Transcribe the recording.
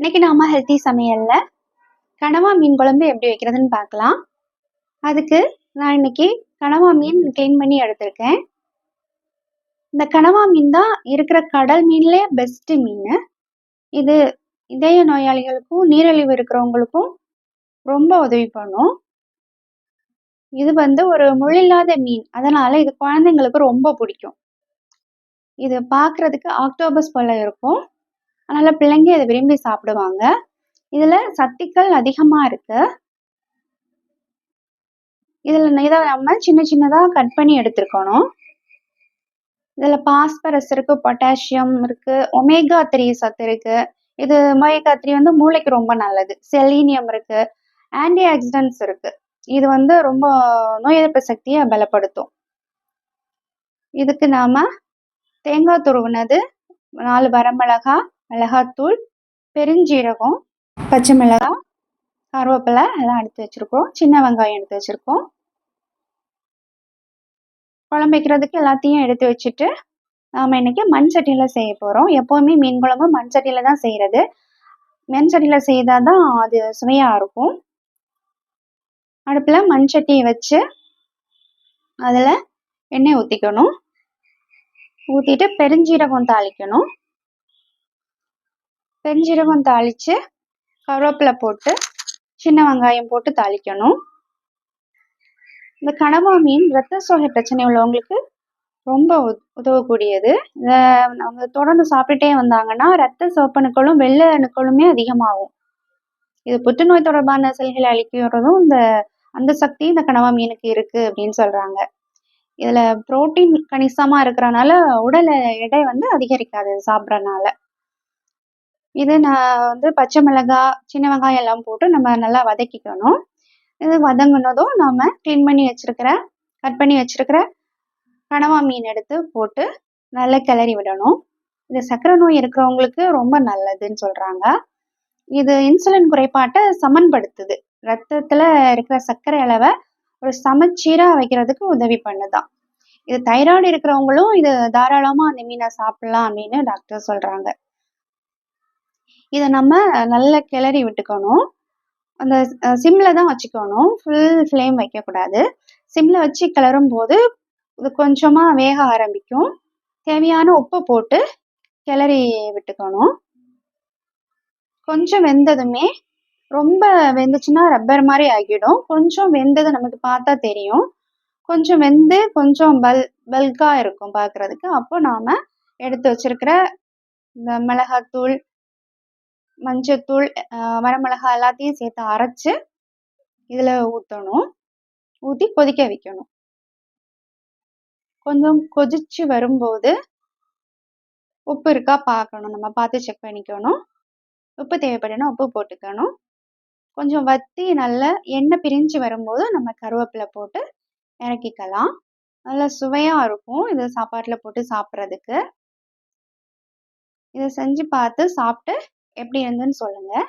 இன்னைக்கு நாம ஹெல்த்தி சமையல்ல கனவா மீன் குழம்பு எப்படி வைக்கிறதுன்னு பார்க்கலாம். அதுக்கு நான் இன்னைக்கு கனவா மீன் க்ளீன் பண்ணி எடுத்திருக்கேன். இந்த கனவா மீன் தான் இருக்கிற கடல் மீன்லே பெஸ்ட்டு மீன். இது இதய நோயாளிகளுக்கும் நீரிழிவு இருக்கிறவங்களுக்கும் ரொம்ப உதவி பண்ணும். இது வந்து ஒரு முள்ளில்லாத மீன். அதனால இது குழந்தைங்களுக்கு ரொம்ப பிடிக்கும். இது பார்க்கறதுக்கு ஆக்டோபஸ் போல இருக்கும். அதனால பிள்ளைங்க இதை விரும்பி சாப்பிடுவாங்க. இதுல சத்துக்கள் அதிகமா இருக்கு. இதுல இதை நம்ம சின்ன சின்னதா கட் பண்ணி எடுத்துருக்கணும். இதுல பாஸ்பரஸ் இருக்கு பொட்டாசியம் இருக்கு ஒமேகா த்ரீ சத்து இருக்கு. இது ஒமேகா த்ரீ வந்து மூளைக்கு ரொம்ப நல்லது. செலீனியம் இருக்கு ஆன்டி ஆக்சிடென்ட்ஸ் இருக்கு. இது வந்து ரொம்ப நோய் எதிர்ப்பு சக்தியை பலப்படுத்தும். இதுக்கு நாம தேங்காய் துருவினது நாலு வரமிளகாய் மிளகாத்தூள் பெருஞ்சீரகம் பச்சை மிளகாய் கருவேப்பிலை எல்லாம் எடுத்து வச்சுருக்கோம். சின்ன வெங்காயம் எடுத்து வச்சுருக்கோம். குழம்பு வைக்கிறதுக்கு எல்லாத்தையும் எடுத்து வச்சுட்டு நாம் இன்றைக்கி மண் சட்டியில் செய்ய போகிறோம் எப்போவுமே மீன் குழம்பு மண் சட்டியில் தான் செய்கிறது மண் சட்டியில் செய்தால் தான் அது சுவையாக இருக்கும். அடுப்பில் மண் சட்டியை வச்சு அதில் எண்ணெய் ஊற்றிக்கணும் ஊற்றிட்டு பெருஞ்சீரகம் தாளிக்கணும். பெருஞ்சீரகம் தாளித்து கருவேப்பிலை போட்டு சின்ன வெங்காயம் போட்டு தாளிக்கணும். இந்த கனவா மீன் ரத்த சோகை பிரச்சனை உள்ளவங்களுக்கு ரொம்ப உதவக்கூடியது. இதை அவங்க தொடர்ந்து சாப்பிட்டுட்டே வந்தாங்கன்னா ரத்த சிவப்பணுக்களும் வெள்ளை அணுக்களுமே அதிகமாகும். இது புற்றுநோய் தொடர்பான செல்களை அழிக்கிறதும் இந்த அந்த சக்தி இந்த கனவா மீனுக்கு இருக்கு அப்படின்னு சொல்றாங்க. இதுல புரோட்டீன் கணிசமா இருக்கிறனால உடல் எடை வந்து அதிகரிக்காது சாப்பிட்றனால. இது நான் வந்து பச்சை மிளகாய் சின்ன வெங்காயம் எல்லாம் போட்டு நம்ம நல்லா வதக்கிக்கணும். இது வதங்கினதும் நாம் க்ளீன் பண்ணி வச்சிருக்கிற கட் பண்ணி வச்சிருக்கிற கனவா மீன் எடுத்து போட்டு நல்லா கிளறி விடணும். இது சர்க்கரை நோய் இருக்கிறவங்களுக்கு ரொம்ப நல்லதுன்னு சொல்கிறாங்க இது இன்சுலின் குறைபாட்டை சமன்படுத்துது. ரத்தத்தில் இருக்கிற சர்க்கரை அளவை ஒரு சமச்சீராக வைக்கிறதுக்கு உதவி பண்ணுதான். இது தைராய்டு இருக்கிறவங்களும் இது தாராளமாக அந்த மீனை சாப்பிடலாம் அப்படின்னு டாக்டர் சொல்கிறாங்க இதை நம்ம நல்லா கிளறி விட்டுக்கணும். அந்த சிம்மில் தான் வச்சுக்கணும். ஃபுல் ஃப்ளேம் வைக்கக்கூடாது. சிம்மில் வச்சு கிளறும் போது இது கொஞ்சமாக வேக ஆரம்பிக்கும். தேவையான உப்பு போட்டு கிளறி விட்டுக்கணும். கொஞ்சம் வெந்ததுமே ரொம்ப வெந்துச்சுன்னா ரப்பர் மாதிரி ஆகிடும். கொஞ்சம் வெந்தது நமக்கு பார்த்தா தெரியும். கொஞ்சம் வெந்து கொஞ்சம் பல் பல்காக இருக்கும் பார்க்குறதுக்கு. அப்போ நாம் எடுத்து வச்சிருக்கிற இந்த மிளகாத்தூள் மஞ்சத்தூள் வரமிளகா எல்லாத்தையும் சேர்த்து அரைச்சு இதில் ஊற்றணும் ஊற்றி கொதிக்க வைக்கணும். கொஞ்சம் கொதிச்சு வரும்போது உப்பு இருக்கா பார்க்கணும். நம்ம பார்த்து செக் பண்ணிக்கணும். உப்பு தேவைப்படணும் உப்பு போட்டுக்கணும். கொஞ்சம் வத்தி நல்லா எண்ணெய் பிரிஞ்சு வரும்போது நம்ம கருவேப்பிலை போட்டு இறக்கிக்கலாம். நல்லா சுவையாக இருக்கும் இது சாப்பாட்டில் போட்டு சாப்பிட்றதுக்கு. இதை செஞ்சு பார்த்து சாப்பிட்டு எப்படி இருந்துன்னு சொல்லுங்கள்